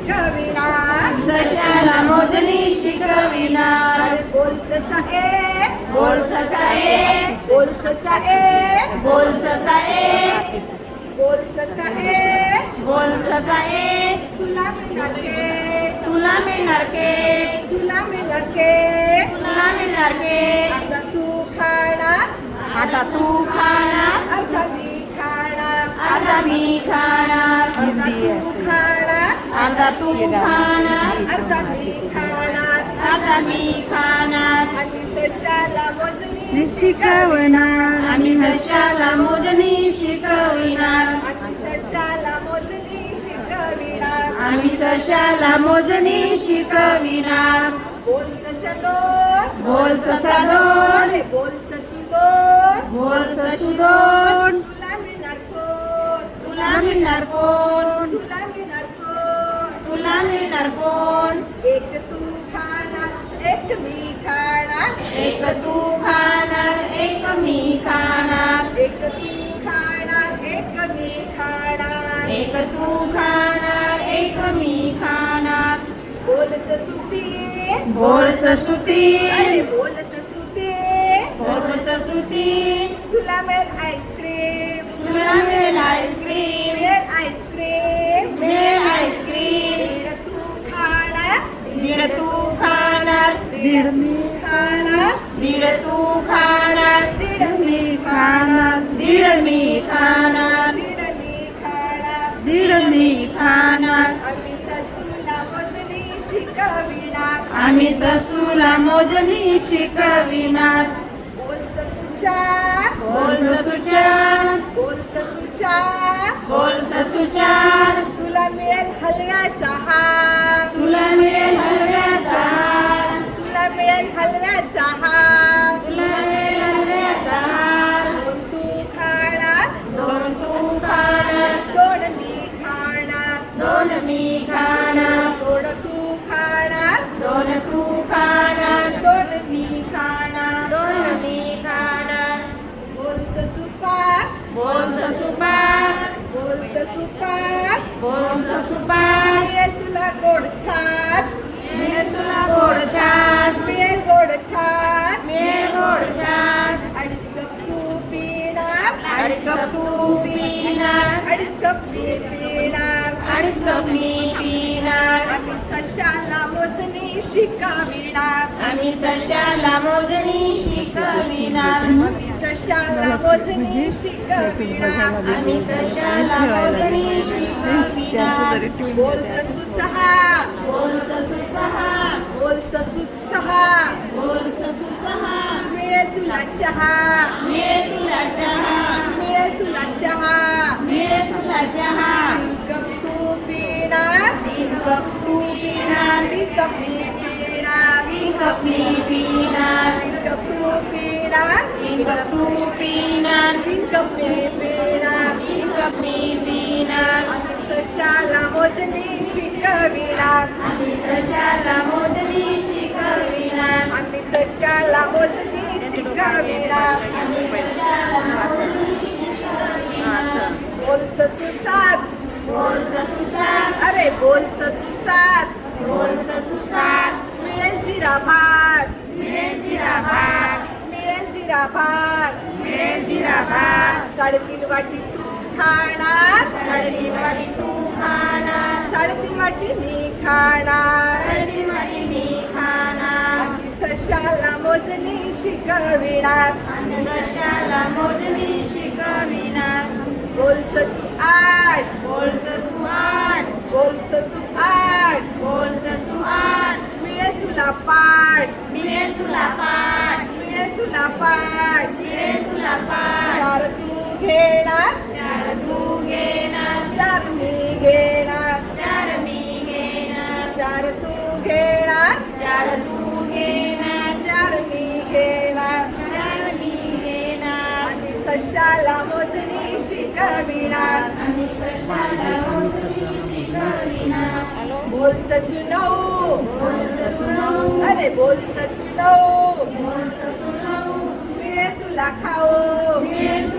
शिकविणार. सशाला मोजणी शिकविणार. बोल ससा एक बोल ससा एक बोल ससा एक बोल ससा एक बोल ससा एक बोल ससा एक तुला मिळणार केक तुला मिळणार केक तुला मिळणार केक तुला मिळणार केक आता तू खाणार. आता तू खाणार. अर्धा मी खाणार. अर्धा मी खाणार. अर्धा तू खाणार. आता तू खाणार अर्धा मी खाणार अर्धा मी खाणार सशाला मोजणी शिकवणार आम्ही सशाला मोजणी शिकविणार आणि सशाला मोजणी शिकविणार आम्ही सशाला मोजणी शिकविणार बोल ससा दोन बोल ससा दोन बोल ससू दोन बोल ससू दोन तुला मिळणार कोण तुला मिळणार कोण तुला मिळणार मिळणार कोण एक तू खाणार एक मी खाणार एक तू खाणार एक मी खाणार एक तू खाणार एक मी खाणार एक तू खाणार एक मी खाणार बोल ससुती. बोल ससुती. अरे बोल ससुती. बोल ससुती. तुला मिळेल आईस्क्रीम. तुला मिळेल आईस्क्रीम. दीड मी खाणार दीड तू खाणार दीड मी खाणार दीड मी खाणार दीड मी खाणार दीड मी खाणार आम्ही ससूला मोजणी शिकविणार आम्ही ससूला मोजणी शिकविणार बोल ससूच्या बोल ससूचार बोल ससूच्या बोल ससूचार तुला मिळेल हलव्याचा हार तुला मिळेल मिळेल हलव्याचा हार. तुला मिळेल हलव्याचा हार. दोन तू खाणार. दोन तू खाणार. दोन मी खाणार. दोन मी खाणार. दोन तू खाणार. दोन तू खाणार. दोन मी खाणार. दोन मी खाणार. बोल ससू पाच बोल ससुपाच बोल ससू पाच बोल ससुपाच मिळेल मी पिणार आम्ही सशाला मोजणी शिकविणार। आम्ही सशाला मोजणी शिकविणार। आम्ही सशाला मोजणी शिकविणार। आम्ही सशाला मोजणी शिकविणार। बोल ससू सहा बोल ससू सहा बोल ससू सहा बोल ससू सहा मिळेल तुला चहा। मिळेल तुला चहा। तुला चहा। मिळेल तुला चहा। पिणार तीन कप तू पिणार तीन कप मी पिणार तीन कप मी पिणार तीन कप तू पिणार तीन कप तू पिणार तीन कप मी पिणार तीन कप मी पिणार आम्ही सशाला मोजणी शिकविणार. आम्ही सशाला मोजणी शिकविणार. आम्ही सशाला मोजणी शिकविणार. आम्ही सशाला मोजणी शिकविणार बोल ससू सात बोल ससू सात. अरे बोल ससू सात बोल ससू सात मिळेल जिरा भात. मिळेल जिरा भात. मिळेल जिरा भात. मिळेल जिरा भात. साडेतीन वाटी तू खाणार. साडेतीन वाटी तू खाणार. साडेतीन वाटी मी खाणार. साडेतीन वाटी मी खाणार. आम्ही सशाला मोजणी शिकविणार. आम्ही सशाला मोजणी शिकविणार. बोल ससू आठ. बोल ससू आठ बोल ससू आठ बोल ससू आठ मिळेल तुला पाठ मिळेल तुला पाठ. मिळेल तुला पाठ. मिळेल तुला पाठ. चार तू घेणार. चार तू घेणार. चार मी घेणार. चार मी घेणार. चार तू घेणार. चार तू घेणार. चार मी घेणार. चार मी घेणार. आणि सशाला मोजणी शिकविणार. आम्ही सशाला मोजणी शिकविणार. बोल ससू नऊ ससू अरे बोल ससू नऊ ससू मिळेल तुला खाऊ मिळेल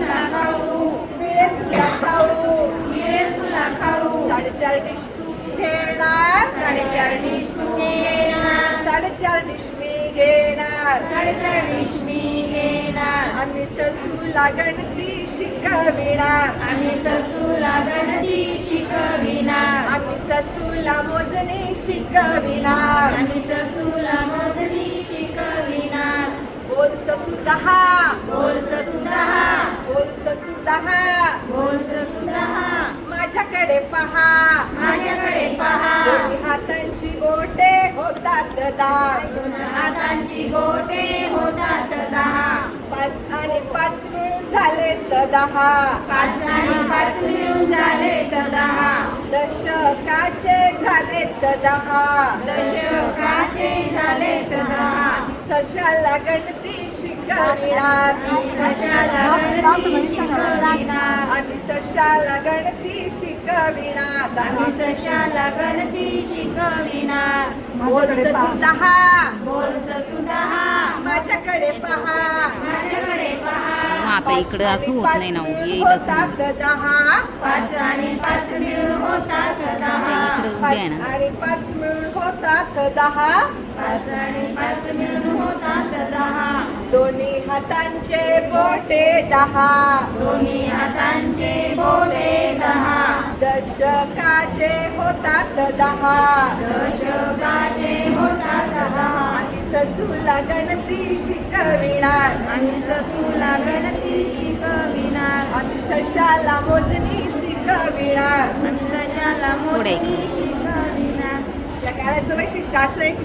तुला खाऊ साडेचार डिश तू घेणार साडेचार डिश तू घेणार साडेचार डिश मी घेणार साडेचार डिश मी घेणार आम्ही ससूला गणती शिकविणार. आम्ही ससूला गणती शिकविणार. आम्ही ससूला मोजणी शिकविणार. आम्ही ससूला मोजणी शिकविणार. बोल ससू दहा. बोल ससू दहा. बोल ससू दहा. बोल ससू दहा. माझ्याकडे पहा. माझ्याकडे पहा. हातांची बोटे होतात दहा. हातांची बोटे होतात दहा. पाच आणि पाच झाले तर दहा. पाच आणि पाच मिळून झाले तर दहा. दशकाचे झाले तर दहा. दशकाचे झाले तर दहा. सशाला गणती शिकविणार. आम्ही सशाला गणती शिकविणार. आम्ही सशाला गणती शिकविणार. बोल ससू दहा बोल ससू दहा माझ्याकडे पहा. माझ्याकडे पहा. आता इकडं असं होत नाही ना हो, पाच येईल मिळून असं होतात दहा पाच आणि पाच मिळून होतात दहा इकडं उभी पाच आहे ना. आणि पाच मिळून होतात दहा पाच आणि पाच मिळून होतात दहा दोन्ही हातांचे बोटे दहा. दोन्ही हातांचे बोटे दहा. दशकाचे होतात दहा. दशकाचे होतात दहा. ससूला गणती शिकविणार. आणि ससूला गणती शिकविणार. आम्ही सशाला मोजणी शिकविणार. आणि सशाला मोजणी शिकविणार. या गाण्याचं वैशिष्ट्य असं एक